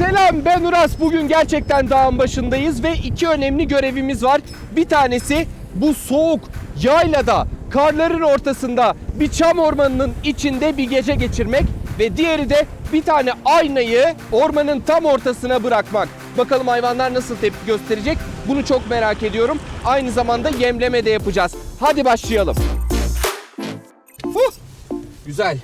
Selam ben Uras. Bugün gerçekten dağın başındayız ve iki önemli görevimiz var. Bir tanesi bu soğuk yaylada, karların ortasında bir çam ormanının içinde bir gece geçirmek ve diğeri de bir tane aynayı ormanın tam ortasına bırakmak. Bakalım hayvanlar nasıl tepki gösterecek? Bunu çok merak ediyorum. Aynı zamanda yemleme de yapacağız. Hadi başlayalım. Huh! Güzel.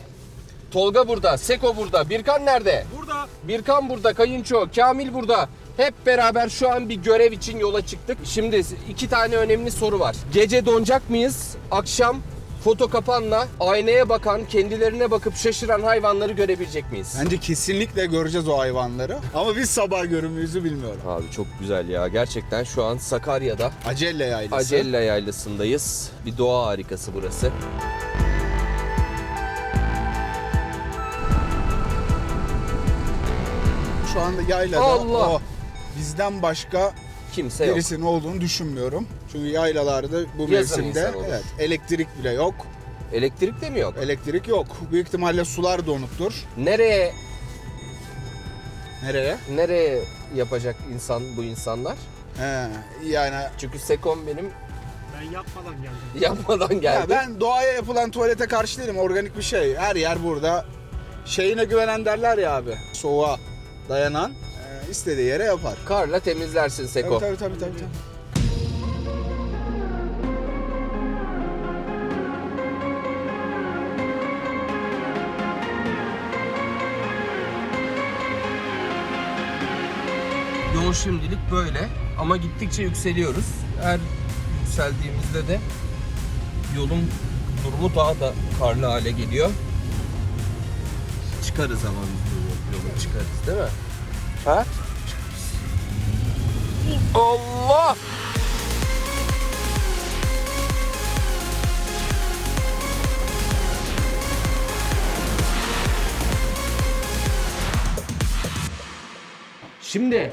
Tolga burada, Seko burada, Birkan nerede? Burada Birkan burada, Kayınço, Kamil burada. Hep beraber şu an bir görev için yola çıktık. Şimdi iki tane önemli soru var. Gece donacak mıyız? Akşam foto kapanla aynaya bakan, kendilerine bakıp şaşıran hayvanları görebilecek miyiz? Bence kesinlikle göreceğiz o hayvanları. Ama biz sabah görümümüzü bilmiyorum. Abi çok güzel ya. Gerçekten şu an Sakarya'da Acelle yaylası. Acella Yaylası'ndayız. Bir doğa harikası burası. Şu anda yaylada Allah! o bizden başka Kimse yok. birisinin olduğunu düşünmüyorum. Çünkü yaylalarda bu Yazın mevsimde insan olur. evet, elektrik bile yok. Elektrik de mi yok? Elektrik yok. Büyük ihtimalle sular donuktur. Nereye Nereye? nereye yapacak insan bu insanlar? He, yani Çünkü Sekon benim ben yapmadan geldim. yapmadan geldi. ya ben doğaya yapılan tuvalete karşı değilim. Organik bir şey. Her yer burada. Şeyine güvenen derler ya abi. Soğuğa dayanan e, istediği yere yapar. Karla temizlersin Seko. Tabii tabii tabii tabii. Yol şimdilik böyle ama gittikçe yükseliyoruz. Her yükseldiğimizde de yolun durumu daha da karlı hale geliyor. Çıkarız ama biz bu yolu çıkarız değil mi? Ha? Allah! Şimdi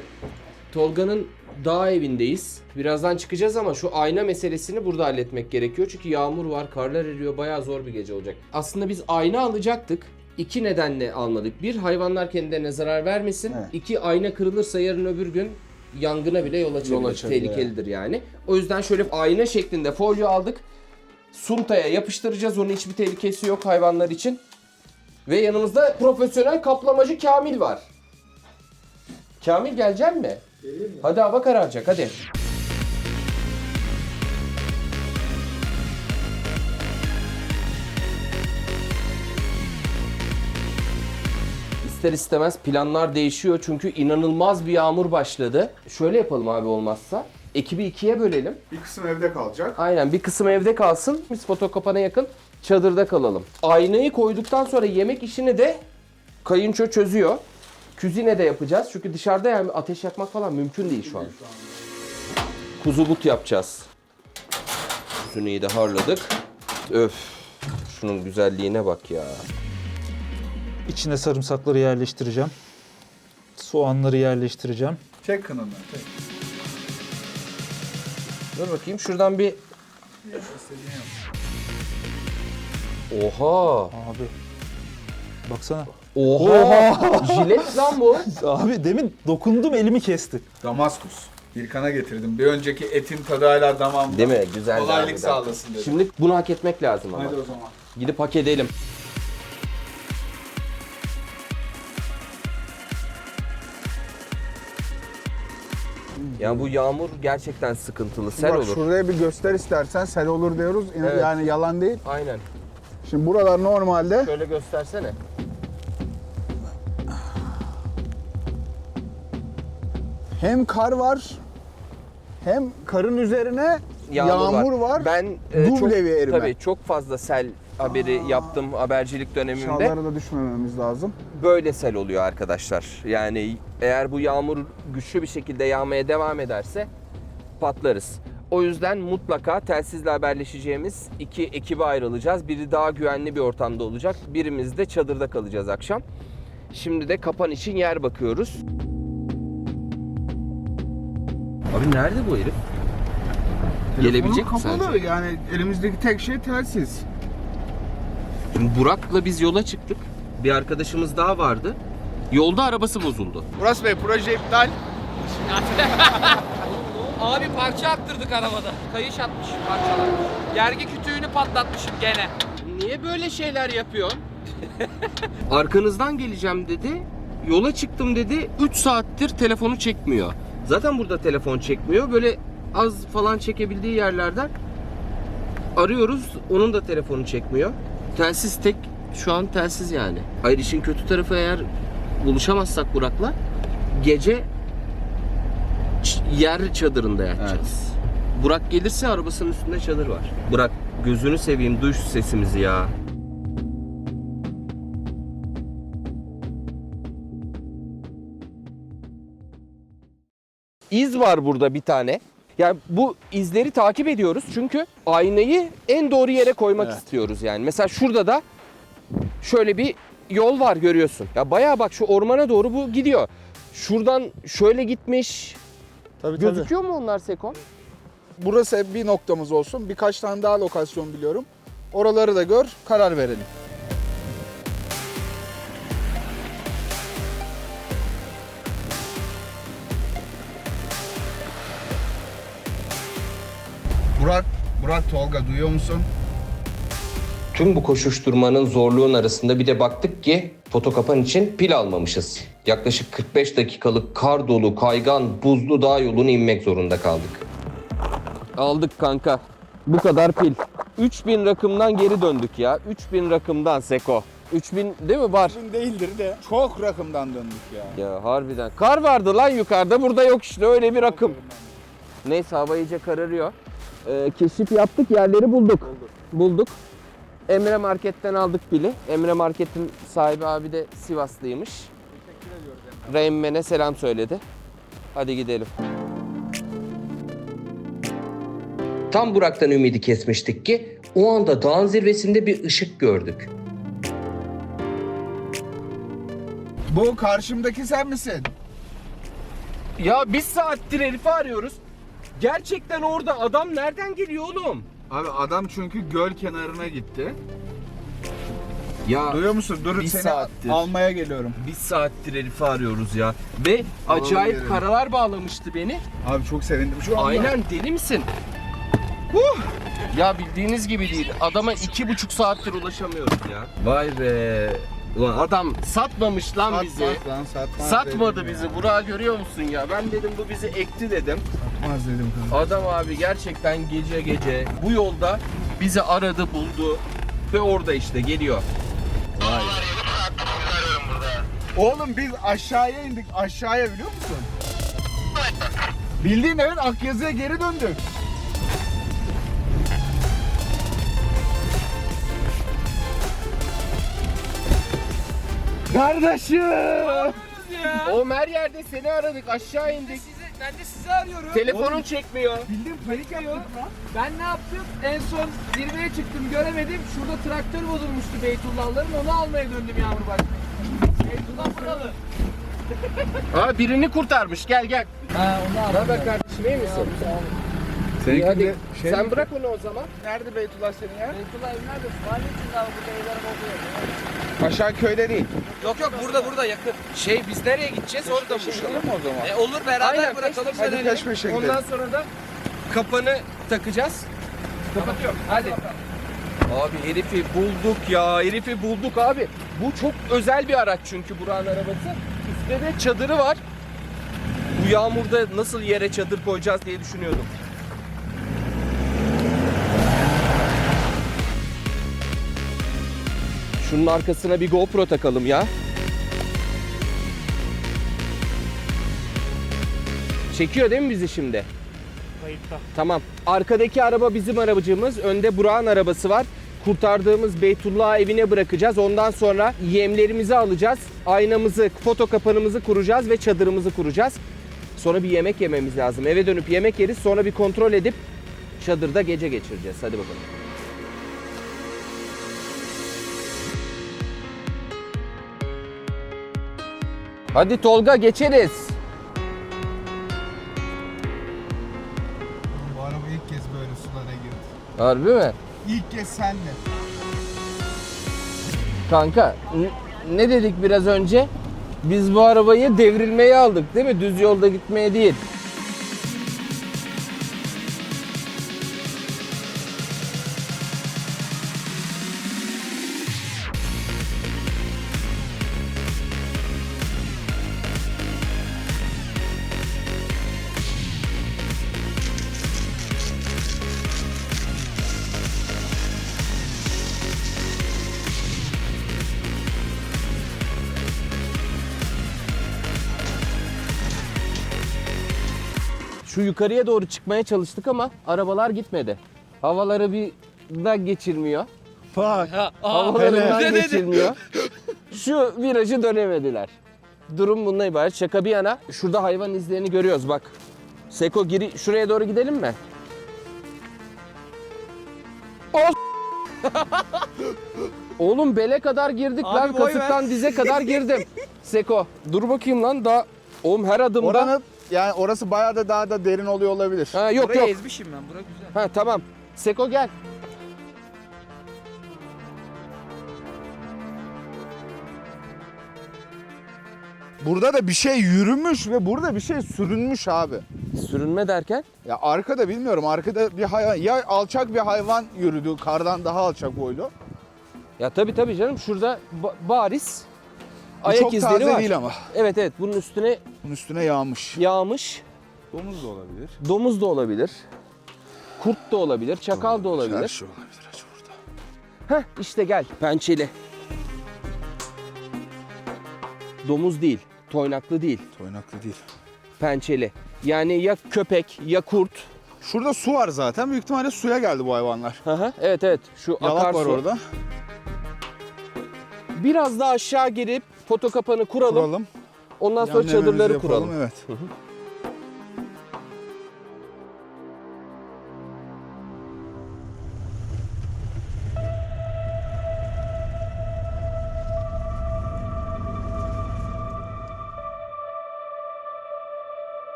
Tolga'nın dağ evindeyiz. Birazdan çıkacağız ama şu ayna meselesini burada halletmek gerekiyor. Çünkü yağmur var, karlar eriyor, bayağı zor bir gece olacak. Aslında biz ayna alacaktık. İki nedenle almadık. Bir, hayvanlar kendilerine zarar vermesin. Evet. İki, ayna kırılırsa yarın öbür gün yangına bile yol açabilir. açabilir, Tehlikelidir yani. O yüzden şöyle ayna şeklinde folyo aldık. Suntaya yapıştıracağız. Onun hiçbir tehlikesi yok hayvanlar için. Ve yanımızda profesyonel kaplamacı Kamil var. Kamil gelecek mi? Hadi hava kararacak hadi. İster istemez planlar değişiyor çünkü inanılmaz bir yağmur başladı. Şöyle yapalım abi olmazsa. Ekibi ikiye bölelim. Bir kısım evde kalacak. Aynen bir kısım evde kalsın. Biz fotokapana yakın çadırda kalalım. Aynayı koyduktan sonra yemek işini de kayınço çözüyor. Küzine de yapacağız. Çünkü dışarıda yani ateş yakmak falan mümkün değil şu an. Kuzu but yapacağız. Kuzuneyi de harladık. Öf. Şunun güzelliğine bak ya. İçine sarımsakları yerleştireceğim. Soğanları yerleştireceğim. Çek kınını. Çek. Dur bakayım şuradan bir... Oha! Abi. Baksana. Oha! Jilet lan bu. Abi demin dokundum elimi kesti. Damaskus. Birkan'a getirdim. Bir önceki etin tadı hala damağımda. Değil mi? Güzel. Kolaylık sağlasın dedim. Şimdi bunu hak etmek lazım ama. Hadi o zaman. Gidip hak edelim. Ya bu yağmur gerçekten sıkıntılı. Sel Bak olur. şuraya bir göster istersen sel olur diyoruz. Evet. Yani yalan değil. Aynen. Şimdi buralar normalde Şöyle göstersene. hem kar var hem karın üzerine yağmur, var. Ben e, çok, Duble bir erime. tabii çok fazla sel haberi yaptım habercilik dönemimde. Şallara da düşmememiz lazım. Böyle sel oluyor arkadaşlar. Yani eğer bu yağmur güçlü bir şekilde yağmaya devam ederse patlarız. O yüzden mutlaka telsizle haberleşeceğimiz iki ekibe ayrılacağız. Biri daha güvenli bir ortamda olacak. Birimiz de çadırda kalacağız akşam. Şimdi de kapan için yer bakıyoruz. Abi nerede bu herif? Gelebilecek mi sence? kapalı. Yani elimizdeki tek şey telsiz. Şimdi Burak'la biz yola çıktık. Bir arkadaşımız daha vardı. Yolda arabası bozuldu. Murat Bey proje iptal. Abi parça attırdık arabada. Kayış atmış parçalar. Gergi kütüğünü patlatmışım gene. Niye böyle şeyler yapıyorsun? Arkanızdan geleceğim dedi. Yola çıktım dedi. 3 saattir telefonu çekmiyor. Zaten burada telefon çekmiyor. Böyle az falan çekebildiği yerlerden arıyoruz. Onun da telefonu çekmiyor. Telsiz tek şu an telsiz yani. Hayır işin kötü tarafı eğer buluşamazsak Burak'la gece yer çadırında yatacağız. Burak gelirse arabasının üstünde çadır var. Burak gözünü seveyim duy şu sesimizi ya. İz var burada bir tane. Yani bu izleri takip ediyoruz çünkü aynayı en doğru yere koymak Evet. istiyoruz yani. Mesela şurada da şöyle bir yol var görüyorsun. Ya bayağı bak şu ormana doğru bu gidiyor. Şuradan şöyle gitmiş. Tabii Gözüküyor mu onlar Seko? Burası bir noktamız olsun. Birkaç tane daha lokasyon biliyorum. Oraları da gör, karar verelim. Burak, Burak Tolga duyuyor musun? Tüm bu koşuşturmanın zorluğun arasında bir de baktık ki fotokapan için pil almamışız. Yaklaşık 45 dakikalık kar dolu, kaygan, buzlu dağ yolunu inmek zorunda kaldık. Aldık kanka. Bu kadar pil. 3000 rakımdan geri döndük ya. 3000 rakımdan Seko. 3000 değil mi var? Bugün değildir de çok rakımdan döndük ya. Ya harbiden. Kar vardı lan yukarıda. Burada yok işte öyle bir rakım. Neyse hava iyice kararıyor. Ee, keşif yaptık yerleri bulduk. Bulduk. Emre Market'ten aldık pili. Emre Market'in sahibi abi de Sivaslıymış. Reymmen'e selam söyledi. Hadi gidelim. Tam Burak'tan ümidi kesmiştik ki o anda dağın zirvesinde bir ışık gördük. Bu karşımdaki sen misin? Ya bir saattir Elif'i arıyoruz. Gerçekten orada adam nereden geliyor oğlum? Abi adam çünkü göl kenarına gitti. Ya Duyuyor musun? Dur Bir seni saattir. almaya geliyorum. bir saattir Elif'i arıyoruz ya. Ve Alalım acayip gelelim. karalar bağlamıştı beni. Abi çok sevindim şu anda. Aynen deli misin? Huh! Ya bildiğiniz gibi değil. Adama iki buçuk saattir ulaşamıyoruz ya. Vay be. Ulan adam satmamış lan bizi. Satmaz lan satmaz Satmadı dedim bizi. ya. Burak'ı görüyor musun ya? Ben dedim bu bizi ekti dedim. Satmaz dedim kanka. Adam abi gerçekten gece gece bu yolda bizi aradı buldu ve orada işte geliyor. Vay. Oğlum biz aşağıya indik. Aşağıya biliyor musun? Bildiğin evet Akyazı'ya geri döndük. Kardeşim. Oğlum her yerde seni aradık aşağı indik. Ben de sizi arıyorum. Telefonun çekmiyor. Bildiğin panik yaptık lan. Ben ne yaptım? En son zirveye çıktım göremedim. Şurada traktör bozulmuştu Beytullahların. Onu almaya döndüm yavru bak. Beytullah buralı. Aa birini kurtarmış gel gel. Ha onu Ne aldım. haber kardeşim iyi misin? Seninki hadi de şey sen bırak onu o zaman. Nerede Beytullah senin ya? Beytullah. Var mı için abi burada evlerim oluyor. Aşağı köyde değil. Yok yok burada burada yakın. Şey biz nereye gideceğiz orada buluşalım. Olur mu o zaman? E olur beraber Aynen, bırakalım peş- Hadi dönelim. peş peşe gidelim. Ondan sonra da kapanı takacağız. Kapatıyorum. Hadi. Abi herifi bulduk ya. Herifi bulduk abi. Bu çok özel bir araç çünkü Burak'ın arabası. Üstte de çadırı var. Bu yağmurda nasıl yere çadır koyacağız diye düşünüyordum. Şunun arkasına bir GoPro takalım ya. Çekiyor değil mi bizi şimdi? Kayıtta. Tamam. Arkadaki araba bizim arabacımız. Önde Burak'ın arabası var. Kurtardığımız Beytullah'ı evine bırakacağız. Ondan sonra yemlerimizi alacağız. Aynamızı, foto kapanımızı kuracağız ve çadırımızı kuracağız. Sonra bir yemek yememiz lazım. Eve dönüp yemek yeriz. Sonra bir kontrol edip çadırda gece geçireceğiz. Hadi bakalım. Hadi Tolga geçeriz. Bu araba ilk kez böyle sulara girdi. Harbi mi? İlk kez senle. Kanka ne dedik biraz önce? Biz bu arabayı devrilmeye aldık değil mi? Düz yolda gitmeye değil. Şu yukarıya doğru çıkmaya çalıştık ama arabalar gitmedi. Havaları bir da geçirmiyor. Bak. Havalarından geçirmiyor. Şu virajı dönemediler. Durum bundan ibaret. Şaka bir yana şurada hayvan izlerini görüyoruz bak. Seko giri şuraya doğru gidelim mi? O Oğlum bele kadar girdik Abi lan boy ver. kasıktan dize kadar girdim. Seko dur bakayım lan daha Oğlum her adımda Oranın yani orası bayağı da daha da derin oluyor olabilir. Ha, yok Burayı yok. ezmişim ben. Bura güzel. Ha tamam. Seko gel. Burada da bir şey yürümüş ve burada bir şey sürünmüş abi. Sürünme derken? Ya arkada bilmiyorum arkada bir hayvan ya alçak bir hayvan yürüdü kardan daha alçak boylu. Ya tabii tabii canım şurada ba- bariz ayak çok izleri taze var. değil ama. Evet evet bunun üstüne Bunun üstüne yağmış. yağmış. Domuz da olabilir. Domuz da olabilir. Kurt da olabilir, çakal da Her olabilir. şey olabilir hacı burada. Heh işte gel pençeli. Domuz değil, toynaklı değil, Toynaklı değil. pençeli. Yani ya köpek ya kurt. Şurada su var zaten. Büyük ihtimalle suya geldi bu hayvanlar. Hı hı, evet evet şu Yalak akarsu. var orada. Biraz daha aşağı girip foto kapanı kuralım. Kuralım. Ondan sonra Yemlememizi çadırları yapalım, kuralım. Evet.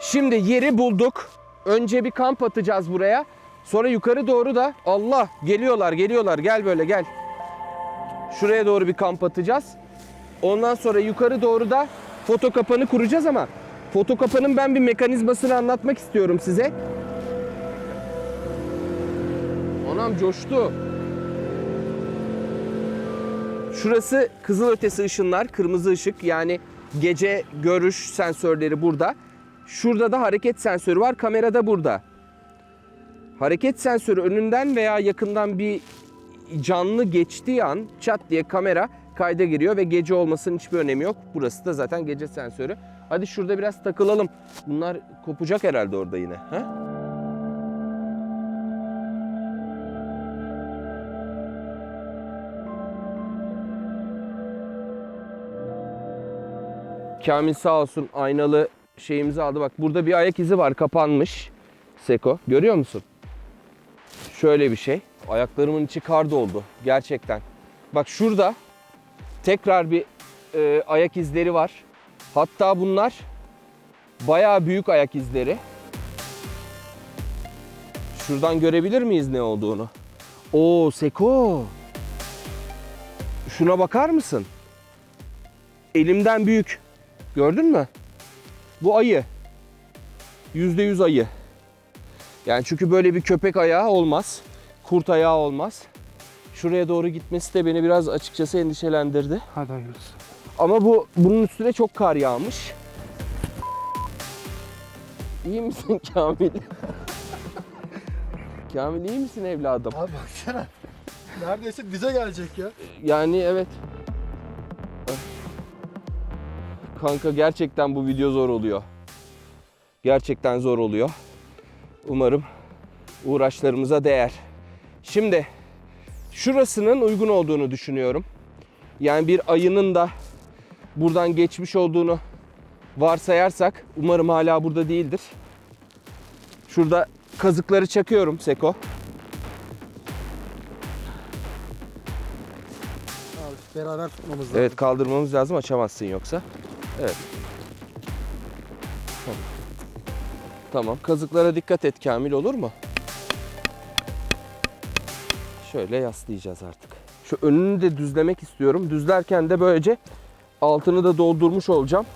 Şimdi yeri bulduk. Önce bir kamp atacağız buraya. Sonra yukarı doğru da Allah geliyorlar geliyorlar gel böyle gel. Şuraya doğru bir kamp atacağız. Ondan sonra yukarı doğru da foto kapanı kuracağız ama foto kapanın ben bir mekanizmasını anlatmak istiyorum size. Anam coştu. Şurası kızılötesi ışınlar, kırmızı ışık yani gece görüş sensörleri burada. Şurada da hareket sensörü var, kamera da burada. Hareket sensörü önünden veya yakından bir canlı geçtiği an çat diye kamera kayda giriyor ve gece olmasının hiçbir önemi yok. Burası da zaten gece sensörü. Hadi şurada biraz takılalım. Bunlar kopacak herhalde orada yine. Ha? Kamil sağ olsun aynalı şeyimizi aldı. Bak burada bir ayak izi var kapanmış. Seko görüyor musun? Şöyle bir şey. Ayaklarımın içi kar doldu gerçekten. Bak şurada tekrar bir e, ayak izleri var. Hatta bunlar bayağı büyük ayak izleri. Şuradan görebilir miyiz ne olduğunu? Oo Seko. Şuna bakar mısın? Elimden büyük. Gördün mü? Bu ayı. Yüzde yüz ayı. Yani çünkü böyle bir köpek ayağı olmaz. Kurt ayağı olmaz. Şuraya doğru gitmesi de beni biraz açıkçası endişelendirdi. Hadi hayırlısı. Ama bu bunun üstüne çok kar yağmış. İyi misin Kamil? Kamil iyi misin evladım? Abi baksana. Neredeyse bize gelecek ya. Yani evet. Kanka gerçekten bu video zor oluyor. Gerçekten zor oluyor. Umarım uğraşlarımıza değer. Şimdi şurasının uygun olduğunu düşünüyorum. Yani bir ayının da buradan geçmiş olduğunu varsayarsak umarım hala burada değildir. Şurada kazıkları çakıyorum Seko. Beraber tutmamız lazım. Evet kaldırmamız lazım açamazsın yoksa. Evet. Tamam. Kazıklara dikkat et Kamil olur mu? Şöyle yaslayacağız artık. Şu önünü de düzlemek istiyorum. Düzlerken de böylece Altını da doldurmuş olacağım.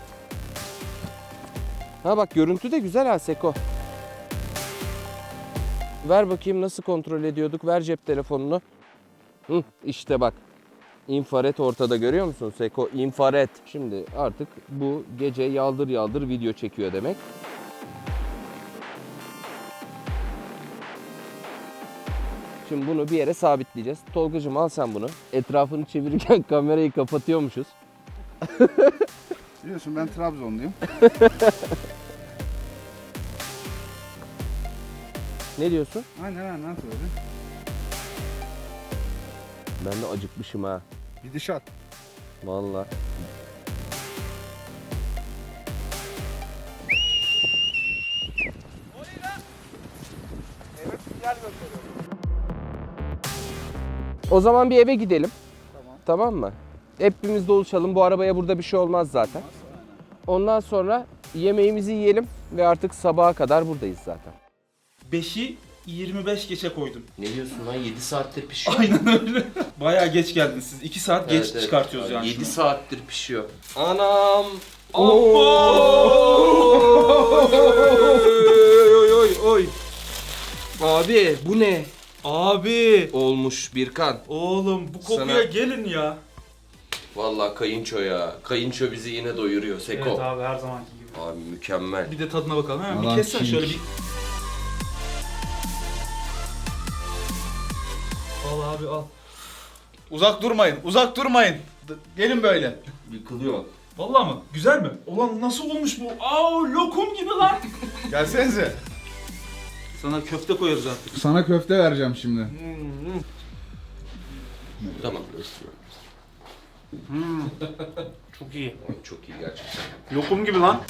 Ha bak görüntü de güzel ha Seko. Ver bakayım nasıl kontrol ediyorduk. Ver cep telefonunu. Hı, işte bak. İnfaret ortada görüyor musun Seko? İnfaret. Şimdi artık bu gece yaldır yaldır video çekiyor demek. Şimdi bunu bir yere sabitleyeceğiz. Tolgacığım al sen bunu. Etrafını çevirirken kamerayı kapatıyormuşuz. Biliyorsun ben Trabzonluyum. Ne diyorsun? Aynen aynen nasıl öyle? Ben de acıkmışım ha. Gidişat. Vallahi. O zaman bir eve gidelim. Tamam. Tamam mı? Hepimiz doluşalım. Bu arabaya burada bir şey olmaz zaten. Ondan sonra yemeğimizi yiyelim ve artık sabaha kadar buradayız zaten. 5'i 25 geçe koydum. Ne diyorsun lan? 7 saattir pişiyor. Aynen öyle. Bayağı geç geldiniz siz. 2 saat geç çıkartıyoruz yani. 7 şunu. saattir pişiyor. Anam. Oy oy oy oy. Abi bu ne? Abi. Olmuş Birkan. Oğlum bu kokuya Sana- gelin ya. Vallahi kayınço ya. Kayınço bizi yine doyuruyor Seko. Evet abi her zamanki gibi. Abi mükemmel. Bir de tadına bakalım. Hemen bir king. şöyle bir. Al abi al. Uzak durmayın, uzak durmayın. D- Gelin böyle. Yıkılıyor. Vallahi mı? Güzel mi? Ulan nasıl olmuş bu? Aa lokum gibi lan. Gelsenize. Sana köfte koyarız artık. Sana köfte vereceğim şimdi. Tamam. Çok iyi. Çok iyi gerçekten. Lokum gibi lan.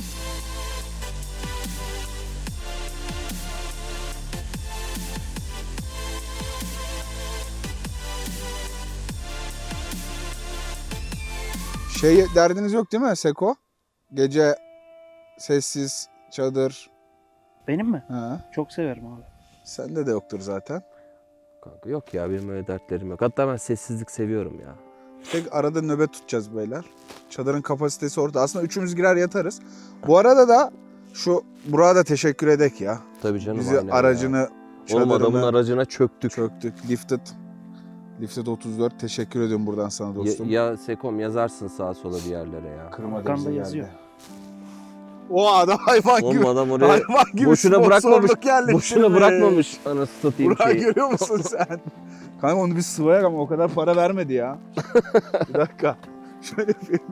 Şey derdiniz yok değil mi Seko? Gece sessiz çadır. Benim mi? Ha. Çok severim abi. Sende de yoktur zaten. Kanka yok ya benim öyle dertlerim yok. Hatta ben sessizlik seviyorum ya. Tek arada nöbet tutacağız beyler. Çadırın kapasitesi orada. Aslında üçümüz girer yatarız. Bu arada da şu Burak'a da teşekkür edek ya. Tabii canım Bizi aynen aracını, ya. Oğlum adamın aracına çöktük. çöktük. Lifted. Lifted 34. Teşekkür ediyorum buradan sana Ya, dostum. ya Sekom yazarsın sağa sola bir yerlere ya. Kırmadı Arkanda bizi yazıyor. O adam hayvan gibi. Oğlum adam oraya Hayvan gibi boşuna bırakmamış. Boşuna bırakmamış anasını satayım Burak şeyi. görüyor musun sen? Kanka onu bir sıvayak ama o kadar para vermedi ya. bir dakika. Şöyle yapayım.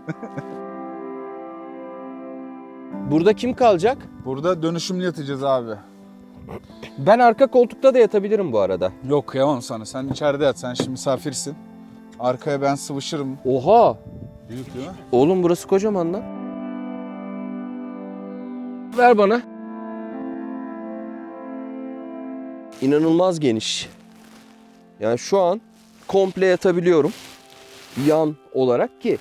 Burada kim kalacak? Burada dönüşümlü yatacağız abi. Ben arka koltukta da yatabilirim bu arada. Yok kıyamam sana. Sen içeride yat. Sen şimdi misafirsin. Arkaya ben sıvışırım. Oha! Büyük değil mi? Oğlum burası kocaman lan. Ver bana. İnanılmaz geniş. Yani şu an komple yatabiliyorum. Yan olarak ki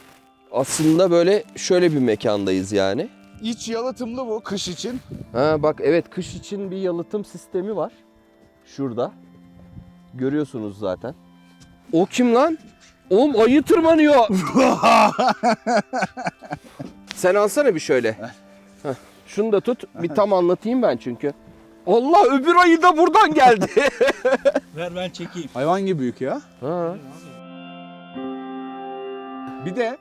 aslında böyle şöyle bir mekandayız yani. İç yalıtımlı bu kış için. Ha bak evet kış için bir yalıtım sistemi var. Şurada. Görüyorsunuz zaten. O kim lan? Oğlum ayı tırmanıyor. Sen alsana bir şöyle. Heh, şunu da tut. Bir tam anlatayım ben çünkü. Allah öbür ayı da buradan geldi. Ver ben çekeyim. Hayvan gibi büyük ya. ha. Bir de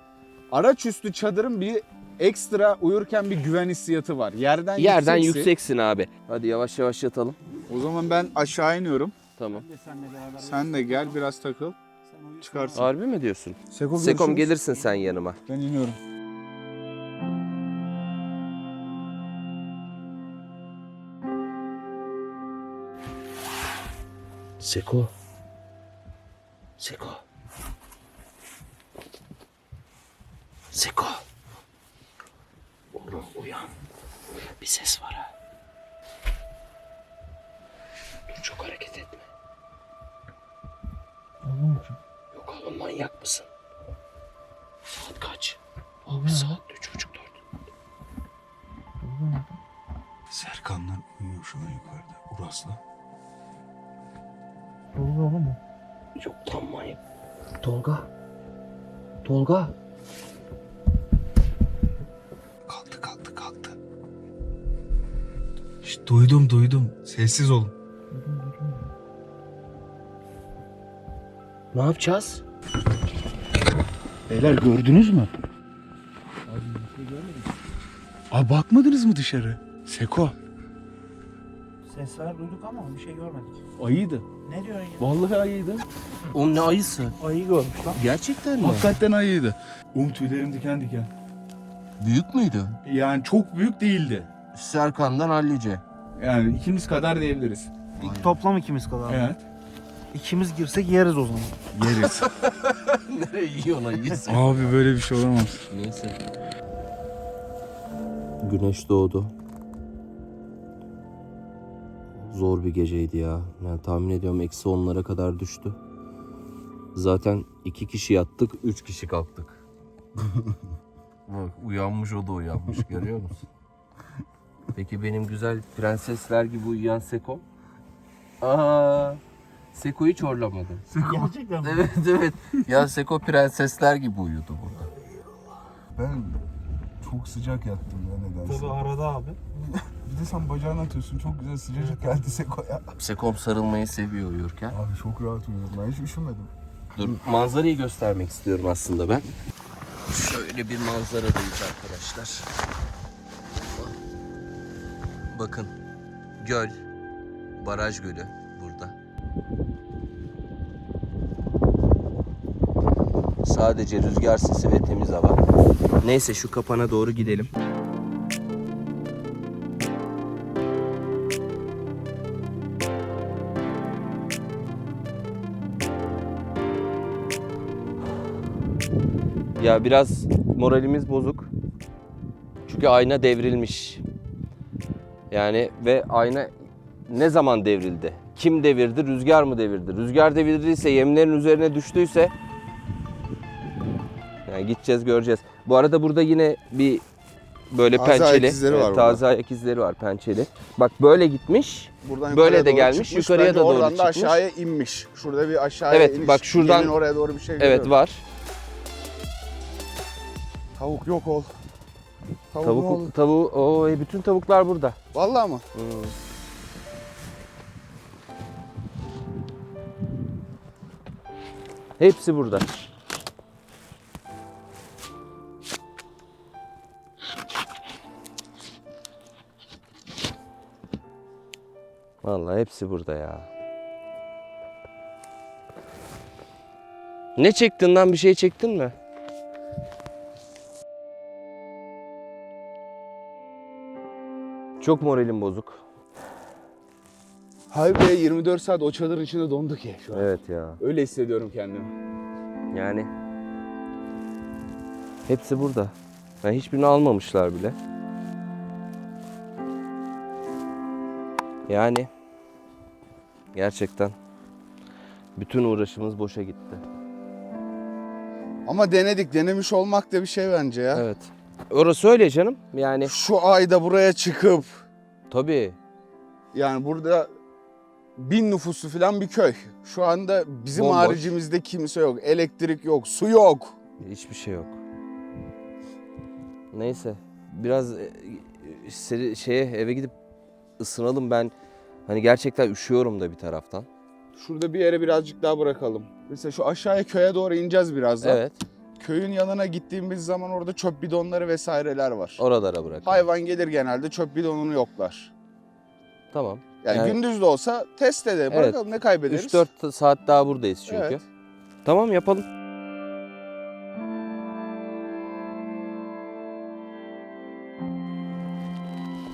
araç üstü çadırın bir ekstra uyurken bir güven hissiyatı var. Yerden Yerden yükseksin. yükseksin abi. Hadi yavaş yavaş yatalım. O zaman ben aşağı iniyorum. Tamam. Sen de gel biraz takıl. Çıkarsın. Harbi mi diyorsun? Seko Sekom görüşürüz. gelirsin sen yanıma. Ben iniyorum. Seko. Seko. Seko. Oğlum uyan. Bir ses var ha. Dur çok hareket etme. Yok oğlum manyak mısın? Saat kaç? Abi saat üç buçuk dört. Serkanlar uyuyor şu an yukarıda. Uras'la. Tolga oğlum mu? Yok tam manyak. Tolga. Tolga. Kalktı kalktı kalktı. Şşt, duydum duydum. Sessiz olun. Ne yapacağız? Beyler gördünüz mü? Abi şey bakmadınız mı dışarı? Seko. Sesler duyduk ama bir şey görmedik. Ayıydı. Ne diyorsun ya? Vallahi ayıydı. Oğlum ne ayısı? Ayı görmüş lan. Gerçekten mi? Hakikaten ayıydı. Um tüylerim diken diken. Büyük müydü? Yani çok büyük değildi. Serkan'dan hallice. Yani ikimiz kadar diyebiliriz. Toplam ikimiz kadar. Evet. İkimiz girsek yeriz o zaman. Yeriz. Nereye yiyorsun ayısı? Abi böyle bir şey olamaz. Neyse. Güneş doğdu. Zor bir geceydi ya. Yani tahmin ediyorum eksi onlara kadar düştü. Zaten iki kişi yattık, üç kişi kalktık. Bak uyanmış o da uyanmış görüyor musun? Peki benim güzel prensesler gibi uyuyan Seko? Aa, Seko hiç horlamadı. Gerçekten mi? Evet evet. Ya Seko prensesler gibi uyudu burada. Ben çok sıcak yattım ya nedense. Tabii arada abi. De sen bacağını atıyorsun. Çok güzel sıcacık geldi Seko'ya. Sekom sarılmayı seviyor uyurken. Abi çok rahat uyuyorum. Ben hiç üşümedim. Dur manzarayı göstermek istiyorum aslında ben. Şöyle bir manzaradayız arkadaşlar. Bakın göl, baraj gölü burada. Sadece rüzgar sesi ve temiz hava. Neyse şu kapana doğru gidelim. Ya biraz moralimiz bozuk. Çünkü ayna devrilmiş. Yani ve ayna ne zaman devrildi? Kim devirdi? Rüzgar mı devirdi? Rüzgar devirdiyse, yemlerin üzerine düştüyse yani gideceğiz göreceğiz. Bu arada burada yine bir böyle Taze ayak pençeli, izleri var evet, burada. taze ayak izleri var pençeli. Bak böyle gitmiş. Buradan Böyle de gelmiş, çıkmış. yukarıya da doğru oradan da çıkmış. aşağıya inmiş. Şurada bir aşağıya Evet, iniş. bak şuradan- Yemin oraya doğru bir şey Evet görüyorum. var. Tavuk yok ol. Tavuk, Tavuk ol. tavuğu o e, bütün tavuklar burada. Vallahi mı? Hmm. Hepsi burada. Vallahi hepsi burada ya. Ne çektin lan? Bir şey çektin mi? Çok moralim bozuk. Haybe 24 saat o çadırın içinde donduk ya şu an. Evet ya. Öyle hissediyorum kendimi. Yani hepsi burada. Yani hiçbirini almamışlar bile. Yani gerçekten bütün uğraşımız boşa gitti. Ama denedik. Denemiş olmak da bir şey bence ya. Evet. Orası öyle canım. Yani Şu ayda buraya çıkıp tabii yani burada bin nüfuslu falan bir köy. Şu anda bizim Bomboş. haricimizde kimse yok. Elektrik yok, su yok. hiçbir şey yok. Neyse biraz e, seri- şeye eve gidip ısınalım ben. Hani gerçekten üşüyorum da bir taraftan. Şurada bir yere birazcık daha bırakalım. Mesela şu aşağıya köye doğru ineceğiz birazdan. Evet. Köyün yanına gittiğimiz zaman orada çöp bidonları vesaireler var. Oralara bırak. Hayvan gelir genelde çöp bidonunu yoklar. Tamam. Yani, Yani- gündüz de olsa test edelim. Evet. Bakalım ne kaybederiz. 3-4 saat daha buradayız çünkü. Evet. Tamam yapalım.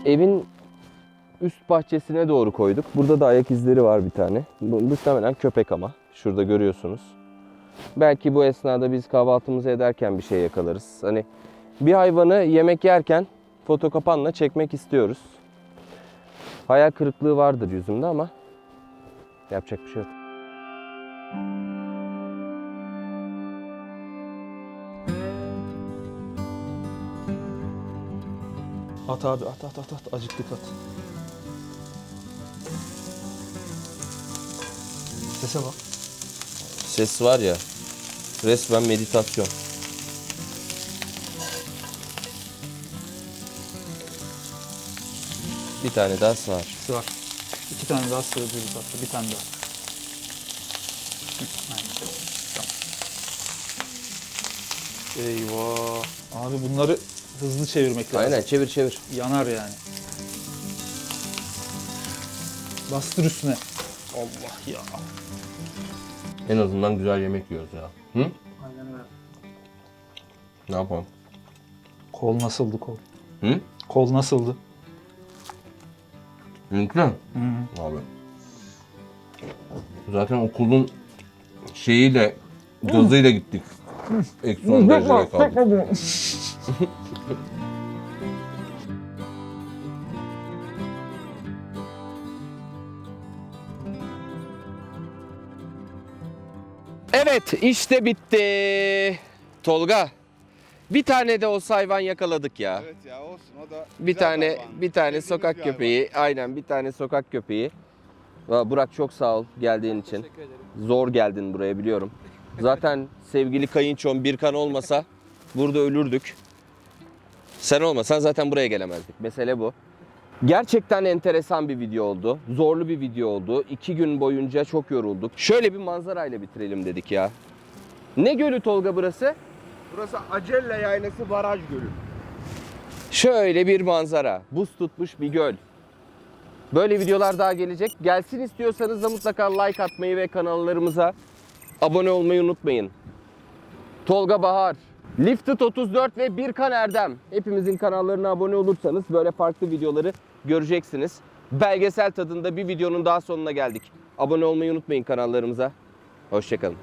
Evin üst bahçesine doğru koyduk. Burada da ayak izleri var bir tane. Bu muhtemelen köpek ama. Şurada görüyorsunuz. Belki bu esnada biz kahvaltımızı ederken bir şey yakalarız. Hani bir hayvanı yemek yerken fotokapanla çekmek istiyoruz. Hayal kırıklığı vardır yüzümde ama yapacak bir şey yok. At abi at at at at acıktık at. Sese bak. Ses var ya resmen meditasyon. Bir tane daha sığar. Sığar. İki tane daha sığabiliriz hatta. Bir tane daha. Aynen. Eyvah. Abi bunları hızlı çevirmek lazım. Aynen çevir çevir. Yanar yani. Bastır üstüne. Allah ya. En azından güzel yemek yiyoruz ya. Hı? Aynen öyle. Ne yapalım? Kol nasıldı kol? Hı? Kol nasıldı? Mümkün. Abi. Zaten okulun şeyiyle, gazıyla gittik. Eksi 10 derecede kaldık. Evet işte bitti. Tolga. Bir tane de olsa hayvan yakaladık ya. Evet ya olsun o da Bir tane bir tane sokak köpeği. Aynen bir tane sokak köpeği. Valla Burak çok sağ ol geldiğin için. Zor geldin buraya biliyorum. Zaten sevgili kayınçom Birkan olmasa burada ölürdük. Sen olmasan zaten buraya gelemezdik. Mesele bu. Gerçekten enteresan bir video oldu. Zorlu bir video oldu. İki gün boyunca çok yorulduk. Şöyle bir manzarayla bitirelim dedik ya. Ne gölü Tolga burası? Burası Acelle Yaylası Baraj Gölü. Şöyle bir manzara. Buz tutmuş bir göl. Böyle videolar daha gelecek. Gelsin istiyorsanız da mutlaka like atmayı ve kanallarımıza abone olmayı unutmayın. Tolga Bahar, Lifted 34 ve Birkan Erdem. Hepimizin kanallarına abone olursanız böyle farklı videoları göreceksiniz. Belgesel tadında bir videonun daha sonuna geldik. Abone olmayı unutmayın kanallarımıza. Hoşçakalın.